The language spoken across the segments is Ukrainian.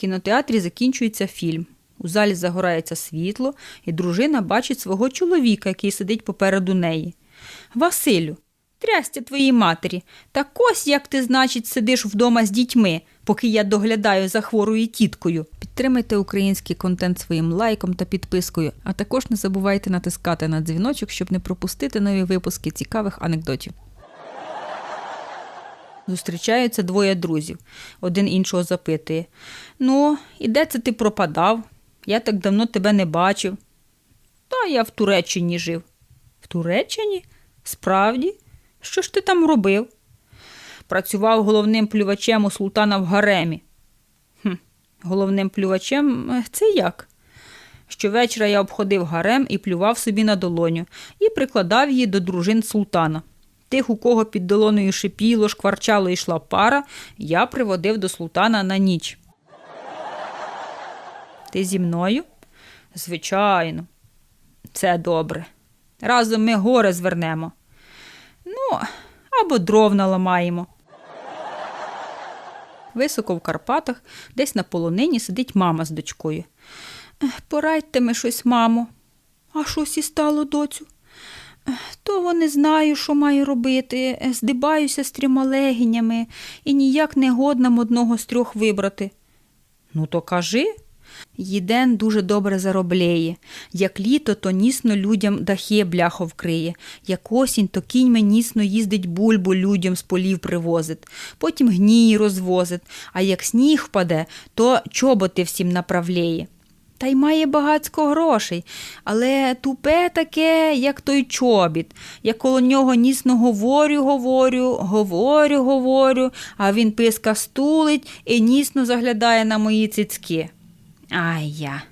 Кінотеатрі закінчується фільм. У залі загорається світло, і дружина бачить свого чоловіка, який сидить попереду неї. Василю, трястя твоїй матері, так ось як ти, значить, сидиш вдома з дітьми, поки я доглядаю за хворою тіткою. Підтримайте український контент своїм лайком та підпискою, а також не забувайте натискати на дзвіночок, щоб не пропустити нові випуски цікавих анекдотів. Зустрічаються двоє друзів. Один іншого запитує: Ну, і де це ти пропадав? Я так давно тебе не бачив. Та я в Туреччині жив. В Туреччині? Справді? Що ж ти там робив? Працював головним плювачем у султана в гаремі. Хм, головним плювачем це як? Щовечора я обходив гарем і плював собі на долоню і прикладав її до дружин султана. Тих, у кого під долоною шипіло, шкварчало і йшла пара, я приводив до султана на ніч. Ти зі мною? Звичайно, це добре. Разом ми горе звернемо. Ну, або дров наламаємо. Високо в Карпатах, десь на полонині сидить мама з дочкою. Порадьте ми щось, мамо. А щось і стало, доцю? «Ех, То не знаю, що маю робити. Здибаюся з трьома легінями і ніяк не годнам одного з трьох вибрати. Ну, то кажи. Їден дуже добре заробляє. Як літо, то нісно людям дахи бляхо вкриє. Як осінь, то кіньми нісно їздить бульбу людям з полів привозить. Потім гній розвозить, а як сніг впаде, то чоботи всім направляє. Та й має багацько грошей, але тупе таке, як той чобіт. Я коло нього нісно говорю, говорю, говорю, говорю, а він писка стулить і нісно заглядає на мої цицьки. Ай я.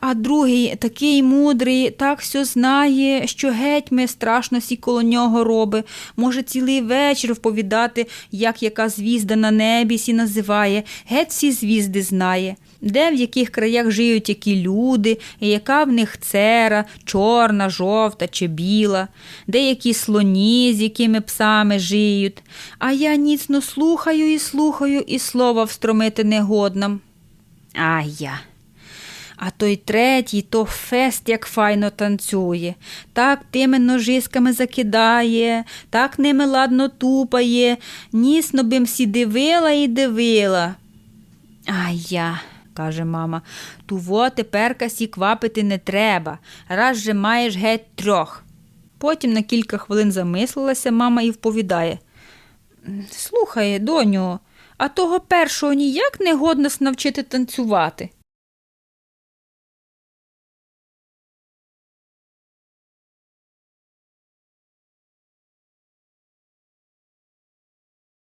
А другий такий мудрий, так все знає, що геть ми страшно сі коло нього роби. Може цілий вечір вповідати, як яка звізда на небі сі називає, геть всі звізди знає. Де в яких краях жиють які люди, і яка в них цера, чорна, жовта чи біла, де які слоні, з якими псами жиють. А я ніцно слухаю і слухаю, і слова встромити не годнам. А я. А той третій, то фест як файно танцює, так тими ножиськами закидає, так ними ладно тупає, нісно бим сі дивила і дивила. А я, каже мама, туво теперка сі квапити не треба, раз же маєш геть трьох. Потім на кілька хвилин замислилася мама і вповідає. Слухай, доню, а того першого ніяк не годно навчити танцювати.